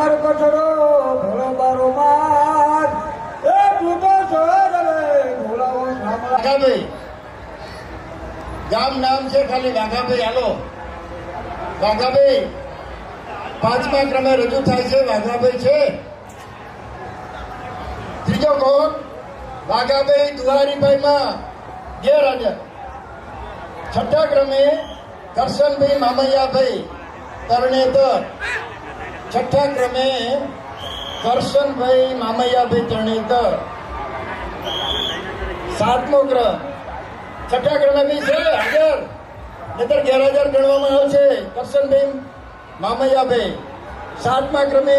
મારો કચરો ભોળો મારો માર. એ ભૂતો સોરે ભોળાવો વાઘાભાઈ, ગામ નામ છે ખાલી વાઘાભાઈ, હાલો. વાઘાભાઈ, પાંચમા ક્રમે રજૂ થાય છે, વાઘાભાઈ છે. ત્રીજો કોણ? વાઘાભાઈ દુવારીભાઈ માં ગેરહાજર. છઠ્ઠા ક્રમે કરશનભાઈ મામૈયાભાઈ, તરણેતર. છઠ્ઠા ક્રમે કરશનભાઈ મામૈયાભાઈ તરણેતર સાતમો ક્રમ. છઠ્ઠા ક્રમે બી છે, હાજર. નહીતર ગેરહાજર ગણવામાં આવશે કરશનભાઈ મામૈયાભાઈ સાતમા ક્રમે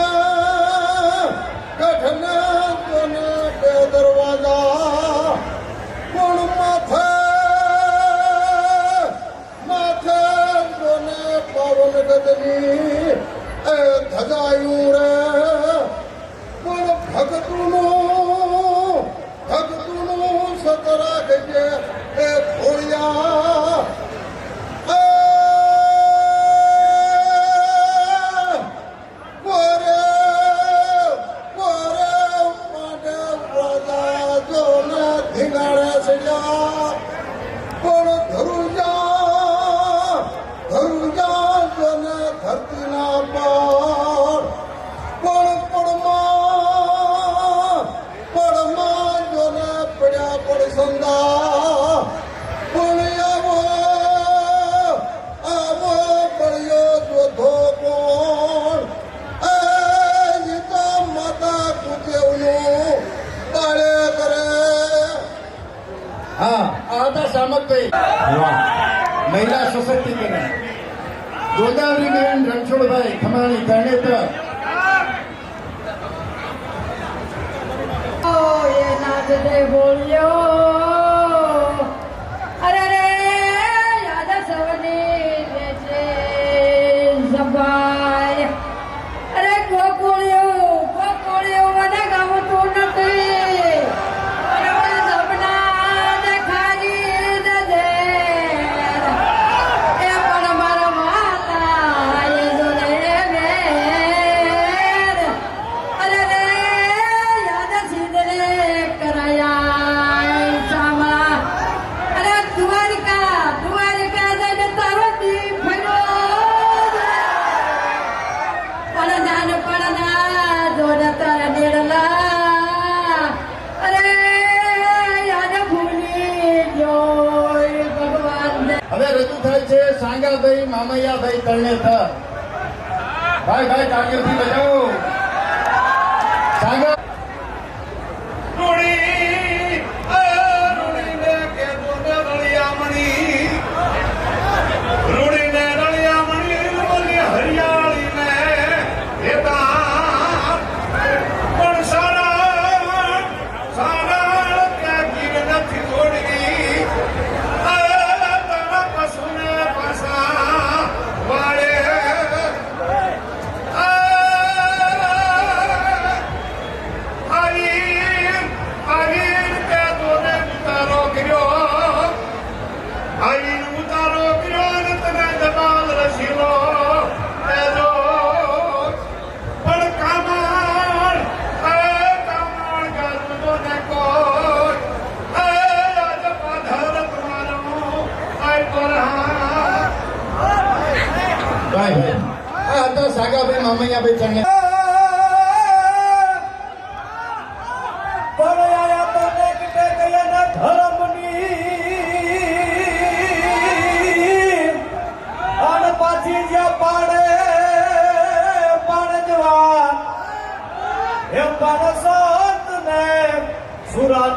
बदली اے دھجایوں رے مول بھگتو نو بھگتو نو سکرا گجے اے بھوریا اے સામતભાઈ મહિલા સશક્તિકરણ ગોદાવરીબેન રણછોડભાઈ ખમાણી તરણેતર ઓ એ નાચતે બોલ્યો. અરે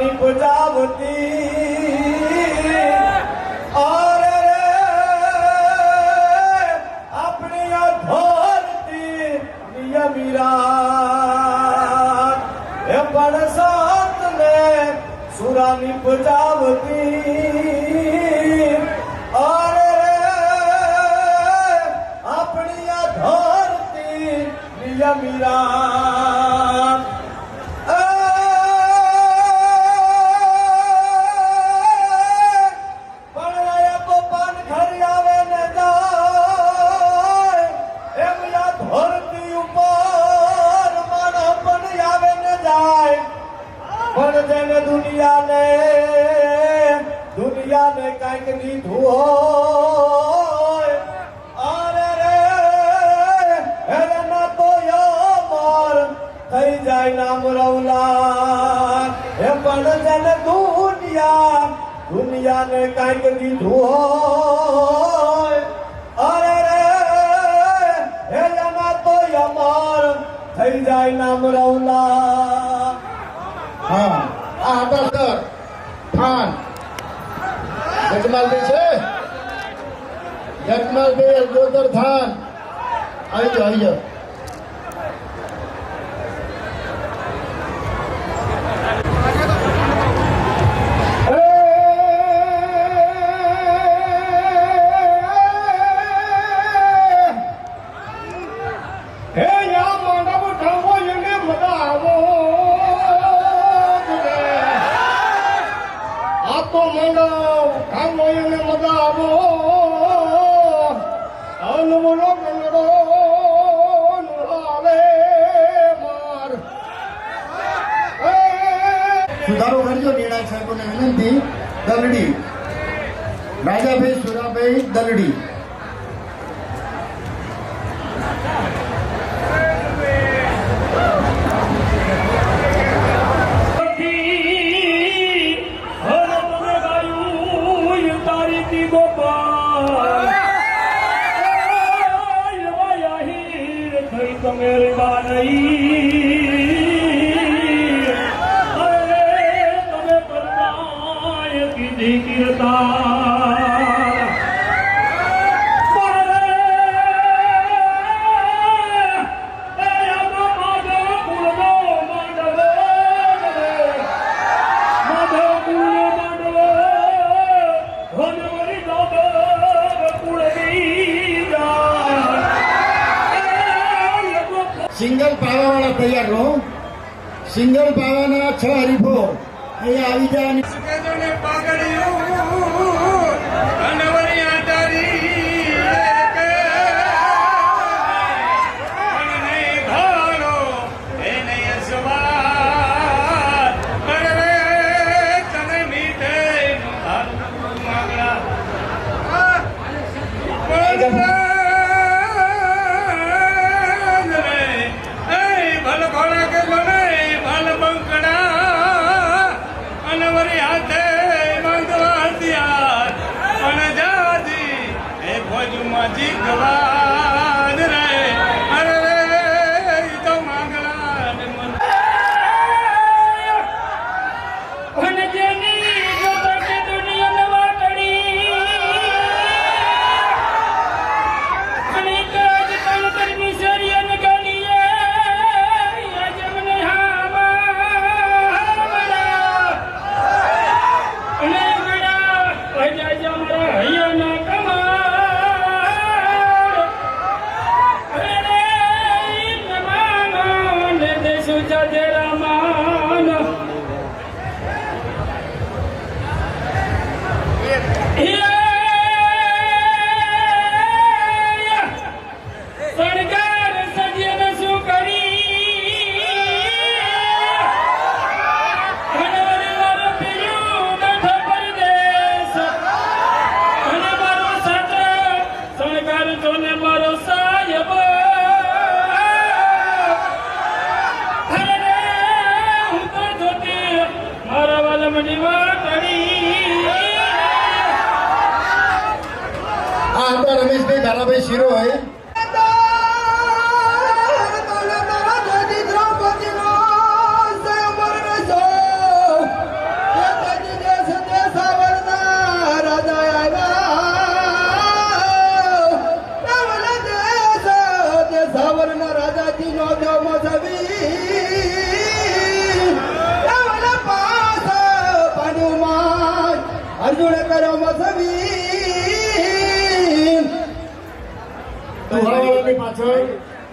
আমি প্রজাপতি જેને દુનિયાને દુનિયાને કાંઈક દીધું હોય. અરે રે એને ના તો યાર, થઈ જાય નામ રવલા એ પણ જેને દુનિયા, દુનિયાને કાંઈક દીધું હોય. અરે રે એને ના તો યાર, થઈ જાય નામ રવલા આભાર થાન જગમાલભાઈ છે? જગમાલભાઈ ગોદર ખાન. આવી જાઓ આવી જાઓ. જયંતિ દલડી. રાજાભાઈ સુરાભાઈ દલડી.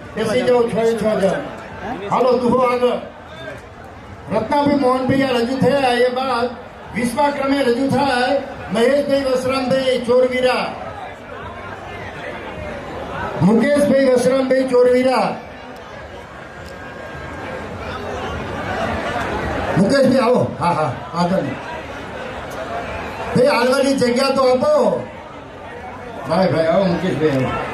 પાછળ બેસી જાઓ છ એ છ જણ હાલો દુહો આગળ રત્નાભાઈ મોહનભાઈ આ રજૂ થયા એ બાદ વિશ્વા ક્રમે રજૂ થાય મહેશભાઈ વસરામભાઈ ચોરવીરા મુકેશભાઈ વસરામભાઈ ચોરવીરા મુકેશભાઈ આવો હા હા આગળ ભાઈ હાલવાની જગ્યા તો આપો ભાઈ ભાઈ આવો મુકેશભાઈ આવો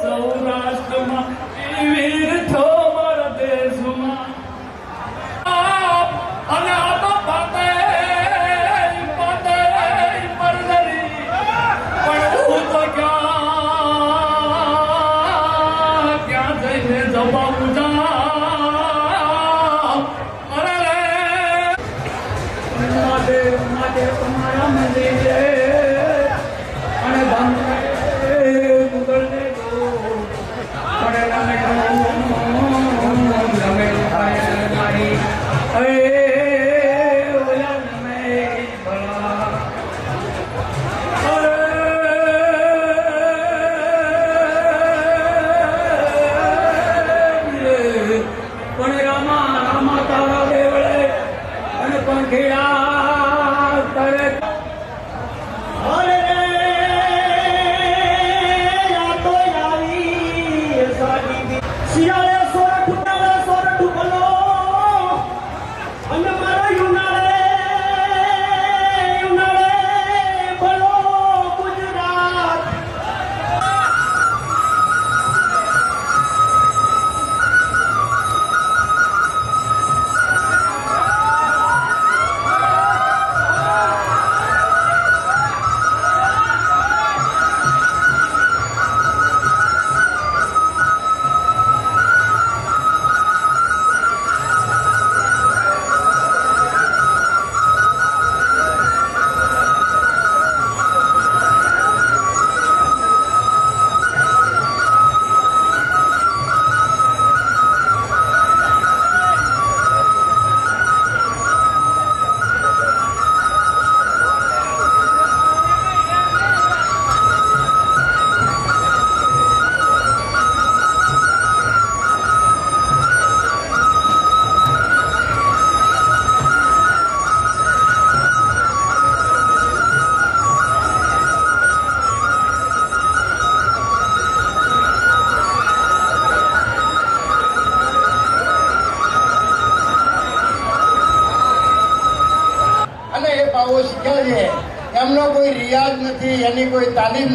so much.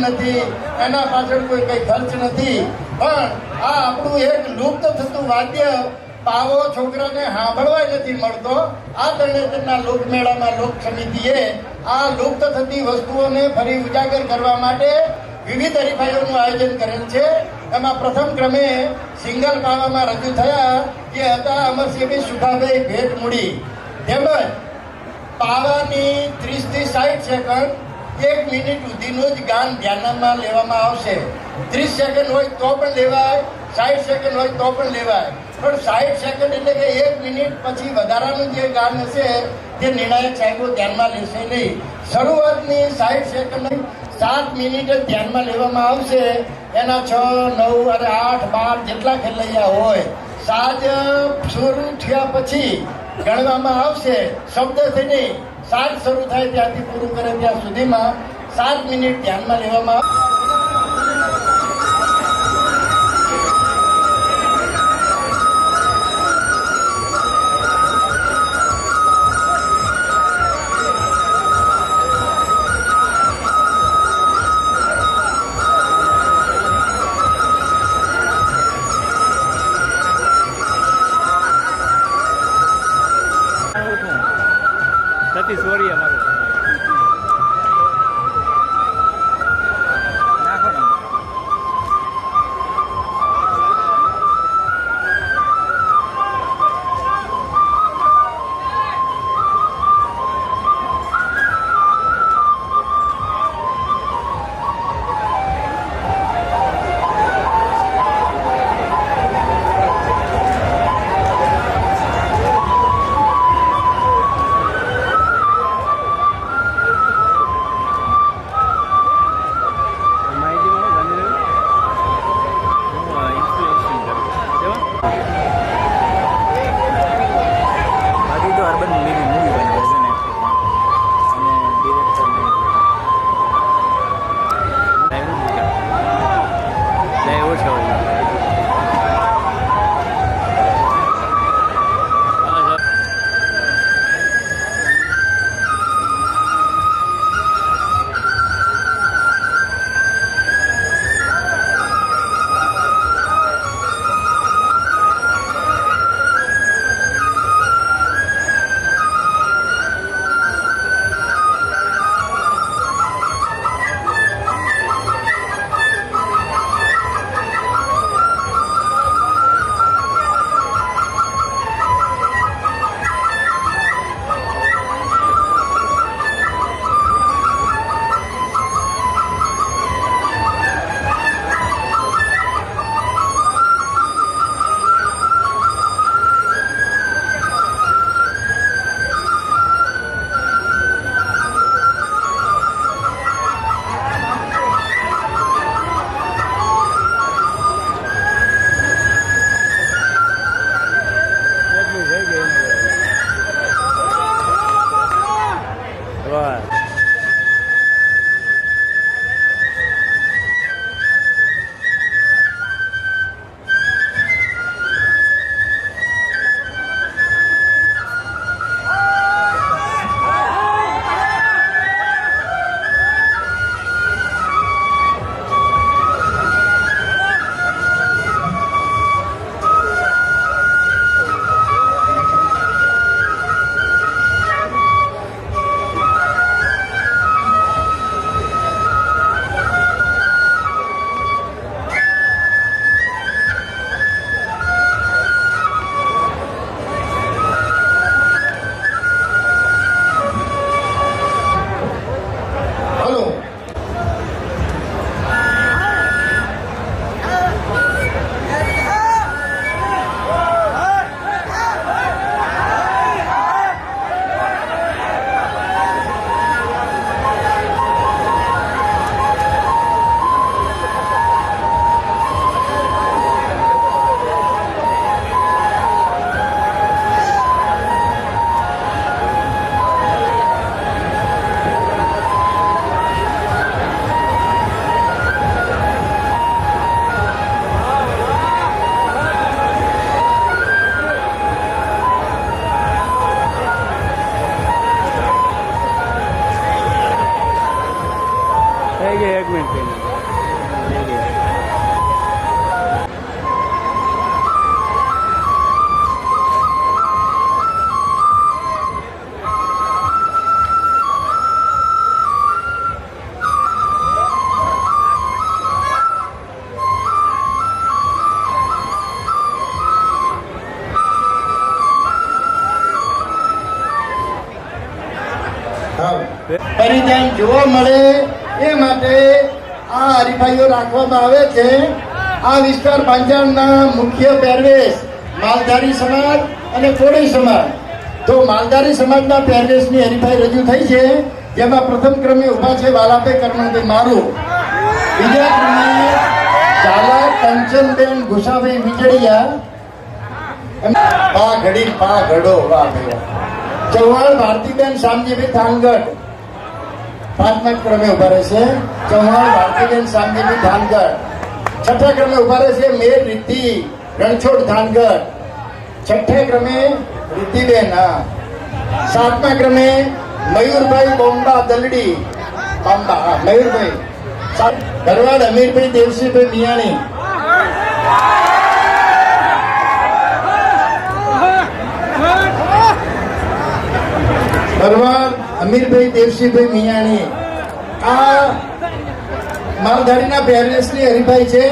નથી. એના પાછળ કોઈ કઈ ખર્ચ નથી. પણ આ આપણું એક લુપ્ત થતું વાદ્ય પાવો છોકરાને સાંભળવા નથી મળતો. આ તરણેતરના લોકમેળામાં લોક સમિતિએ આ લુપ્ત થતી વસ્તુઓને ફરી ઉજાગર કરવા માટે વિવિધ હરીફાઈઓનું આયોજન કરેલ છે. એમાં પ્રથમ ક્રમે સિંગલ પાવામાં રજૂ થયા જે હતા અમરસિંહભાઈ સુખાભાઈ ભેટ મૂડી તેમજ પાવાની ત્રીસથી સાઠ સેકન્ડ એક મિનિટ સુધીનું જ ગાન ધ્યાનમાં લેવામાં આવશે. ત્રીસ સેકન્ડ હોય તો પણ લેવાય સાઠ સેકન્ડ હોય તો પણ લેવાય. પણ સાઠ સેકન્ડ એટલે કે એક મિનિટ પછી વધારાનું જે ગાન હશે તે નિર્ણાયક સાહેબો ધ્યાનમાં લેશે નહીં. શરૂઆતની સાઠ સેકન્ડ સાત મિનિટ જ ધ્યાનમાં લેવામાં આવશે. એના છ, નવ અને આઠ, બાર જેટલા ખેલૈયા હોય. સાજ શરૂ થયા પછી ગણવામાં આવશે. શબ્દથી નહીં. સાત શરૂ થાય ત્યાંથી પૂરું કરે ત્યાં સુધીમાં સાત મિનિટ ધ્યાનમાં લેવામાં જોવા મળે એ માટે આ હરીફાઈઓ રાખવામાં આવે છે. આ વિસ્તાર પાંજાણના મુખ્ય પહેરવેશ માલધારી સમાજ અને કોળી સમાજ. તો માલધારી સમાજના પહેરવેશની હરીફાઈ રજૂ થઈ છે. જેમાં પ્રથમ ક્રમે ઊભા છે વાલાપે કરમણભાઈ મારું. બીજા ક્રમે ઝાલા કંચનબેન ગુસાભાઈ વીજળિયા પા ઘડી પા ઘડો વાહ. ચૌહાણ ભારતીબેન શામજીભાઈ થાનગઢ પાંચમા ક્રમે ઊભા રહેશે ચૌહાણ ભારતીબેન શામજીભાઈ ધાનગર છઠ્ઠા ક્રમે ઊભા રહેશે મેર રિદ્ધિ રણછોડ ધાનગર છઠ્ઠા ક્રમે રિદ્ધિબેન હા. સાતમા ક્રમે મયુરભાઈ બોમ્બા, દલડી. બોમ્બા, હા, મયુરભાઈ. ભરવાડ અમીરભાઈ દેવસીભાઈ મિયાણી. ભરવાડ અમીરભાઈ દેવસીભાઈ મિયાણી. આ માલધારીના પહેરવેશની હરીફાઈ છે.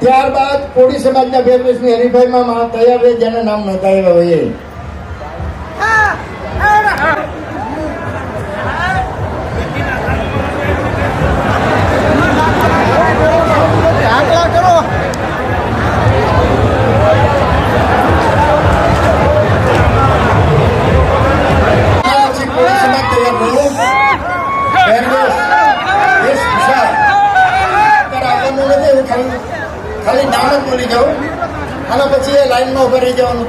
ત્યારબાદ કોળી સમાજના પહેરવેશની હરીફાઈમાં તૈયાર રહે જેના નામ નોંધાયેલા હોય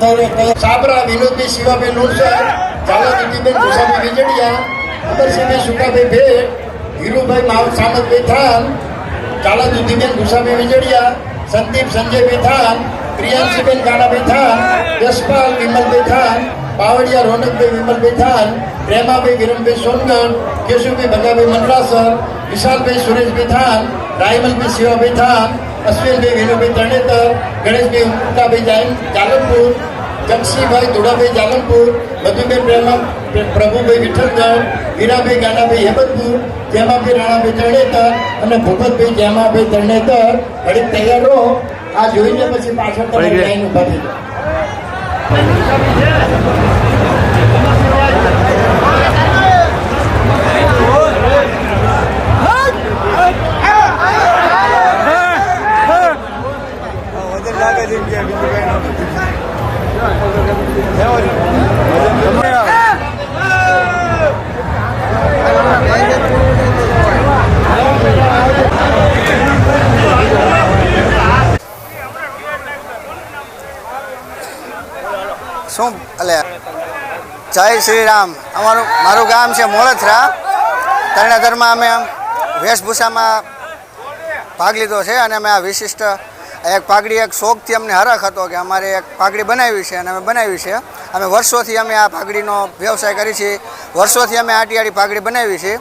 થાય રહે સાબરા, વિનોદભાઈ શિવાભાઈ લુણસર ઝાલા દીદીબેન કુશાભાઈ વીજળિયા અમરસિંહભાઈ સુકાભાઈ ભેટ હીરુભાઈ માવ સામતભાઈ થાન ઝાલા દુધીબેન કુશાભાઈ વિજડિયા, સંદીપ સંજયભાઈ થાન, પ્રિયાંશીબેન કાનાભાઈ થાન, યશપાલ વિમલભાઈ થાન, બાવળિયા રોનકભાઈ વિમલભાઈ થાન, પ્રેમાભાઈ વિરમભાઈ સોનગઢ, કેશુભાઈ ભગાભાઈ મંડરાસર વિશાલભાઈ સુરેશભાઈ થાન, રાયમલભાઈ શિવાભાઈ થાન અશ્વિનભાઈ વિનુભાઈ તરણેતર ગણેશભાઈ ઉમકાભાઈ જાઈન જાલનપુર જગસિંહભાઈ ધોળાભાઈ જાલનપુર મધુભાઈ પ્રેમા પ્રભુભાઈ વિઠ્ઠલગઢ વીરાભાઈ ગાનાભાઈ હેબતપુર જેમાભાઈ રાણાભાઈ તરણેતર અને ભૂપતભાઈ જેમાભાઈ તરણેતર. ઘડી તૈયાર રહો. આ જોઈને પછી પાછળ તમે લાઈન ઊભા થઈ જાઓ. શું? એટલે જય શ્રી રામ અમારું, મારું ગામ છે મોળથરા તરણેતરમાં અમે વેશભૂષામાં ભાગ લીધો છે અને અમે આ વિશિષ્ટ એક પાઘડી એક શોખથી અમને હરખ હતો કે અમારે એક પાઘડી બનાવી છે અને અમે બનાવી છે. અમે વર્ષોથી અમે આ પાઘડીનો વ્યવસાય કરી છીએ. વર્ષોથી અમે આટીઆડી પાઘડી બનાવી છે.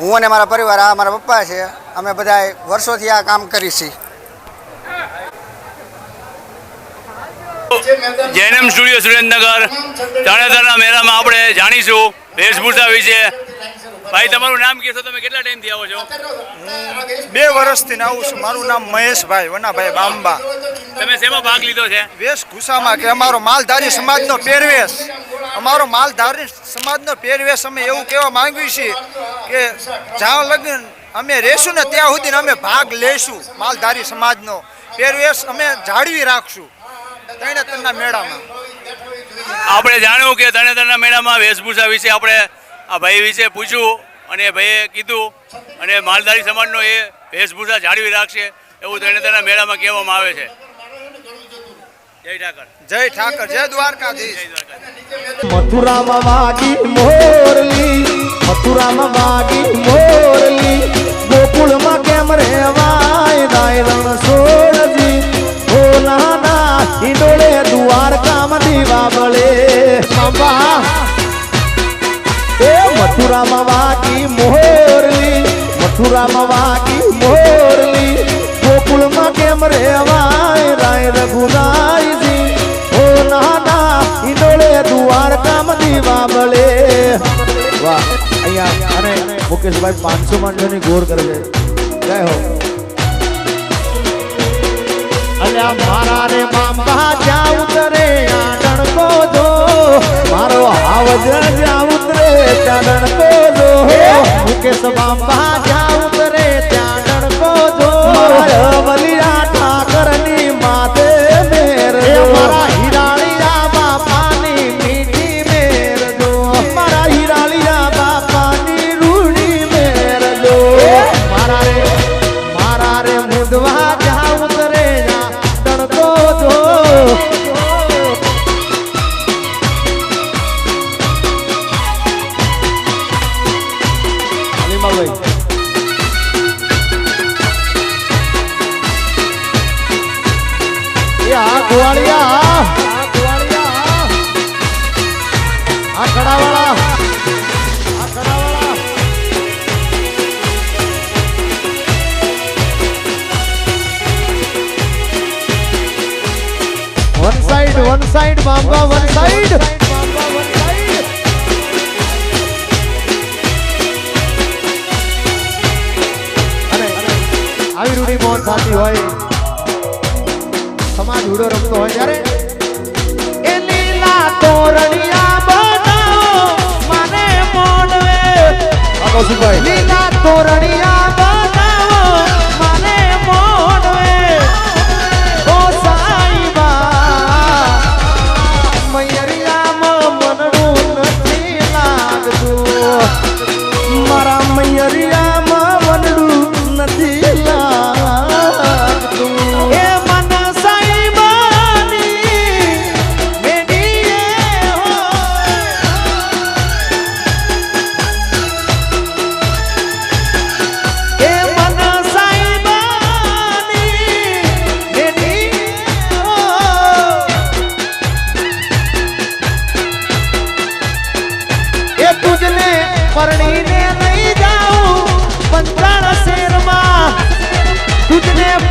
હું અને મારા પરિવાર, આ મારા પપ્પા છે, અમે બધા વર્ષોથી આ કામ કરી છીએ. જૈનમ સ્ટુડિયો સુરેન્દ્રનગર. તરણેતરના મેળામાં આપણે જાણીશું, વેશભૂષા વિશે ભાઈ તમારું નામ કહેશો તમે કેટલા ટાઈમથી આવો છો? બે વર્ષથી આવું છું. મારું નામ મહેશભાઈ વનાભાઈ બાંબા. તમે શેમાં ભાગ લીધો છે? વેશભૂષામાં કે અમારો માલધારી સમાજનો પહેરવેશ. અમારો માલધારી સમાજનો પહેરવેશ અમે એવું કહેવા માંગીએ છીએ કે જ્યાં લગ્ન અમે રહેશું ને ત્યાં સુધી અમે ભાગ લેશું માલધારી સમાજનો પહેરવેશ અમે જાળવી રાખશું તરણેતરના મેળામાં. આપણે જાણ્યું કે તરણેતરના મેળામાં વેશભૂષા વિશે આપણે આ ભાઈ વિશે પૂછ્યું અને ભાઈએ કીધું અને માલધારી સમાજનો એ વેશભૂષા જાળવી રાખશે એવું તરણેતરના મેળામાં કહેવામાં આવે છે. જય ઠાકર. જય ઠાકર. જય દ્વારકાધીશ. જય દ્વારકા મથુરામાં વાગી મોરલી. મથુરામાં વાગી મથુરામાં મોરલી મથુરામાં મોરલી. ગોકુળમાં કેમ રેવાય રાય રઘુરાયજી? ઓ નાના ઈડોળે દ્વારકામ દીવા બળે વાહ, અહીંયા અને મુકેશભાઈ પાંચસો માણસોની ગોળ કરે છે. જય હો. મારા રે મામા, જ્યાં ઉતરે આ ડણકો જો મારો આવજ જ્યાં ત્યાં જો મુકેશ મામા જ્યાં ઉતરે ત્યાં ડણકો જો સમાજ હુડો રમતો હોય ત્યારે? એ લીલા તોરણિયા બનાવો મને મોડવે. લીલા તોરણિયા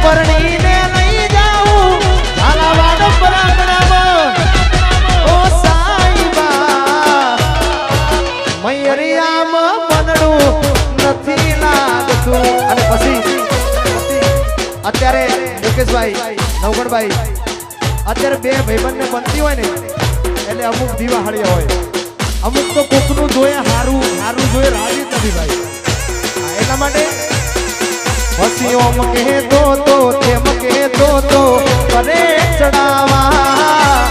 પરણીને લઈ જાઉં. ઝાલાવાડ પરાગણામાં ઓ સાઈબા, મૈયરિયામાં બનડું નથી લાગતું. અને પછી, અત્યારે મુકેશભાઈ, નવગણભાઈ, અત્યારે બે ભાઈબંધને બનતી હોય ને, એટલે અમુક દિવાહળીઓ હોય. અમુક તો કોકનું જોયે હારું હારું જોઈએ રાજી નથી ભાઈ. એટલા માટે હસી ઓમ કહે તો તેમ કહે તો કરે ચડાવા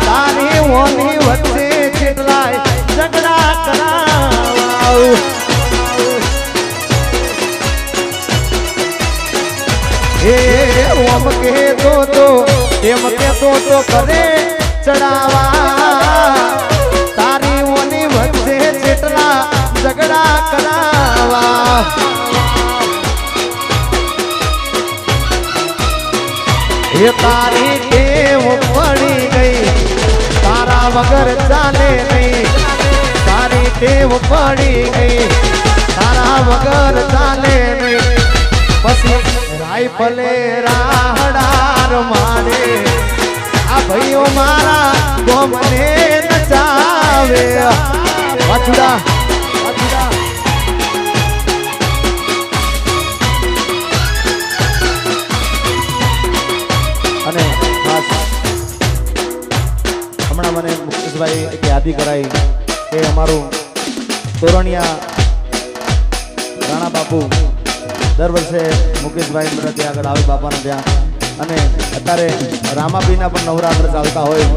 તારી ઓની વચ્ચે કેટલાય ઝઘડા કરાવા હે ઓમ કહે તો તો તેમ કહેતો તો કરે ચડાવા તારી ઓની વચ્ચે જેટલા ઝઘડા કરાવા એ તારી ટેવ પડી ગઈ, તારા વગર ચાલે નહીં. તારી ટેવ પડી ગઈ, તારા વગર ચાલે નહીં. પછી રાઈફલે રાહડાર મારે, આ ભાઈઓ મારા ગોમને નચાવે વાછુડા મુકેશભાઈ એક યાદી કરાવી એ અમારું તોરણિયા રાણા બાપુ, દર વર્ષે મુકેશભાઈ ત્યાં આગળ આવે બાપાના ત્યાં. અને અત્યારે રામાપીના પણ નવરાત્ર ચાલતા હોય.